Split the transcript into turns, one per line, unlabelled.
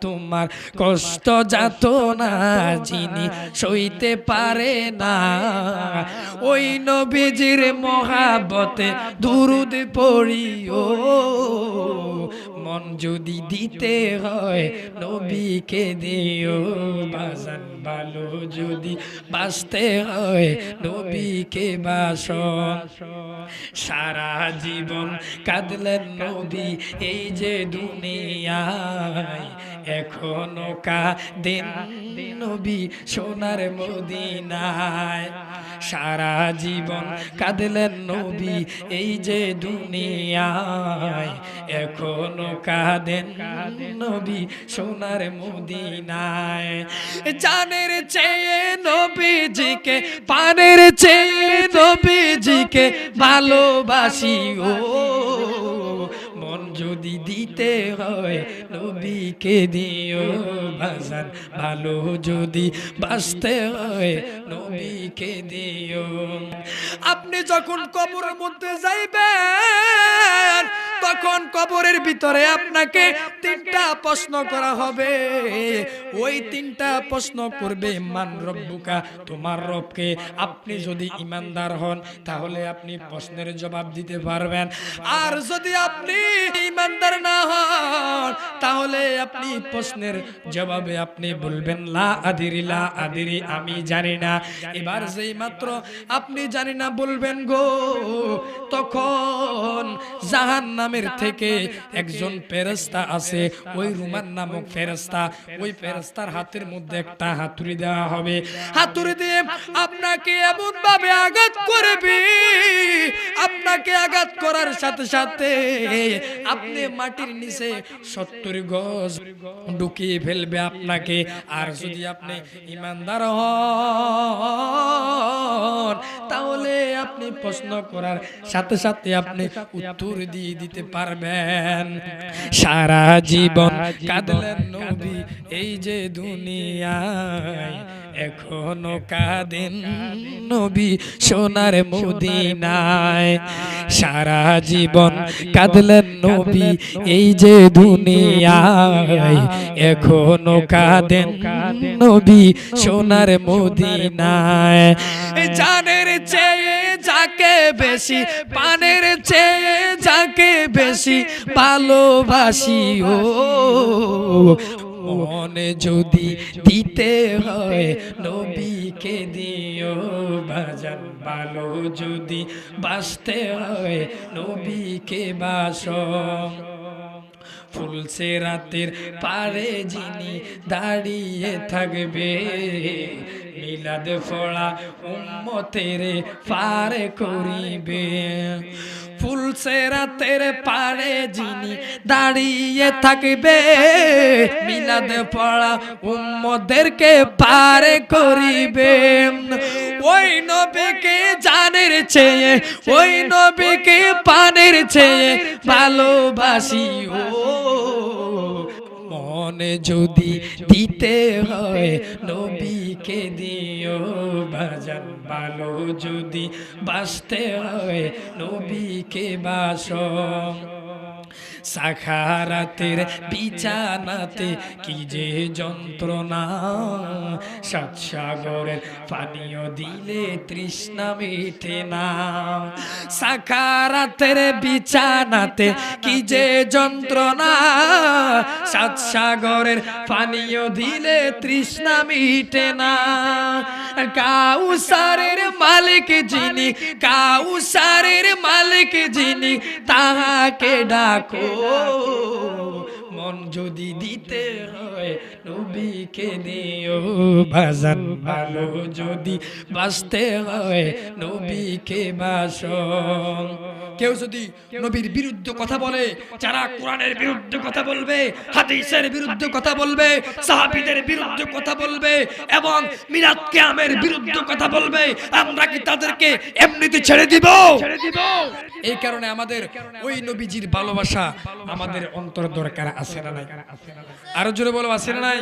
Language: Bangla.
তোমার কষ্ট যাত না যিনি সইতে পারে না। ওই নবীজির মহাবতে দুরুদ পড়িও। মন যদি দিতে হয় নবীকে দিও। বাজান ভালো যদি বাঁচতে হয় নবীকে বাস সারা জীবন কাঁদলেন নবী এই যে দুনিয়ায়। এখনও কাঁদেন নবী সোনার মদিনায়। সারা জীবন কাঁদলেন নবী এই যে দুনিয়ায়। এখনও কাঁদেন নবী সোনার মদিনায়। জানের চেয়ে নবীজিকে, পানের চেয়ে নবীজিকে ভালোবাসি ও। দিতে হয়। নবীকে দিও বাজান, ভালো যদি বাঁচতে হয়, নবীকে দিও। আপনি যখন কবরের মধ্যে যাইবেন তখন কবরের ভিতরে আপনাকে তিনটা প্রশ্ন করা হবে। ওই তিনটা প্রশ্ন করবে, মান রব্বুকা, তোমার রবকে আপনি যদি ইমানদার হন, তাহলে আপনি প্রশ্নের জবাব দিতে পারবেন। আর যদি আপনি ইমানদার না হন, তাহলে আপনি প্রশ্নের জবাবে আপনি বলবেন, লা আদিরি লা আদিরি, আমি জানি না। এবার যেই মাত্র আপনি জানি না বলবেন গো, তখন জাহান নামের থেকে একজন ফেরেস্তা আছে। ওই রুমান নামক ফেরেস্তা ওই ফেরেস্তার হাতের মধ্যে একটা হাতুড়ি দেওয়া হবে। হাতুড়ি দিয়ে আপনাকে এমন ভাবে আঘাত করবে। আপনাকে আঘাত করার সাথে সাথে আপনি মাটির নিচে সত্তর গজ ঢুকিয়ে ফেলবে আপনাকে। আর যদি আপনি ইমানদার হন তাহলে আপনি প্রশ্ন করার সাথে সাথে আপনি উত্তর দিয়ে দিতে পারবেন। সারা জীবন কাঁদলেন নবী এই যে দুনিয়ায় এখনও কাঁদেন নবী সোনার মদিনায়। সারা জীবন কাঁদলেন নবী এই যে দুনিয়ায় এখনও কাঁদেন নবী সোনার মদিনায়। জানের চেয়ে যাকে বেশি পানের চেয়ে যাকে বেশি ভালোবাসি ও। মনে যদি দিতে হয় নবীকে দিও। বাজান ভালো যদি বাঁচতে হয় নবীকে বাস। ফুলছে রাতের পারে যিনি দাঁড়িয়ে থাকবে মিলাদ ফোড়া উম্মতের পারে করিবে। ফুলছে রাতের পারে যিনি দাঁড়িয়ে থাকবে, মিলাদ পড়া উম্মদেরকে পারে করিবে। ওই নবীকে জানের চেয়ে, ওই নবীকে পানের চেয়ে ভালোবাসি ও। মনে যদি দিতে হয়, নবীকে দিও বাজান ভালো। যদি বাঁচতে হয়, নবীকে বাস। সাখারাতের বিছানাতে কি যে যন্ত্রণা সাত সাগরের পানীয় দিলে তৃষ্ণা মিটে না। সাখারাতের বিছানাতে কি যে যন্ত্রণা। সাত সাগরের পানীয় দিলে তৃষ্ণা মিটে না। কাউসারের মালিক যিনি, কাউসারের মালিক যিনি, তাহাকে ডাকো। মন যদি দিতে হয়, নবীকে দিও। বাজান ভালো যদি বাঁচতে হয়, নবীকে বাস কেউ যদি নবীর বিরুদ্ধে কথা বলে, যারা কোরআনের বিরুদ্ধে কথা বলবে, হাদিসের বিরুদ্ধে কথা বলবে, সাহাবিদের বিরুদ্ধে কথা বলবে, এবং মিরাত কিয়ামের বিরুদ্ধে কথা বলবে, আমরা কি তাদেরকে এমনিতে ছেড়ে দিব? ছেড়ে দিব এই কারণে আমাদের ওই নবীজির ভালোবাসা আমাদের অন্তর দরকার আছে না নাই? আরও জোরে বলো আছে না নাই?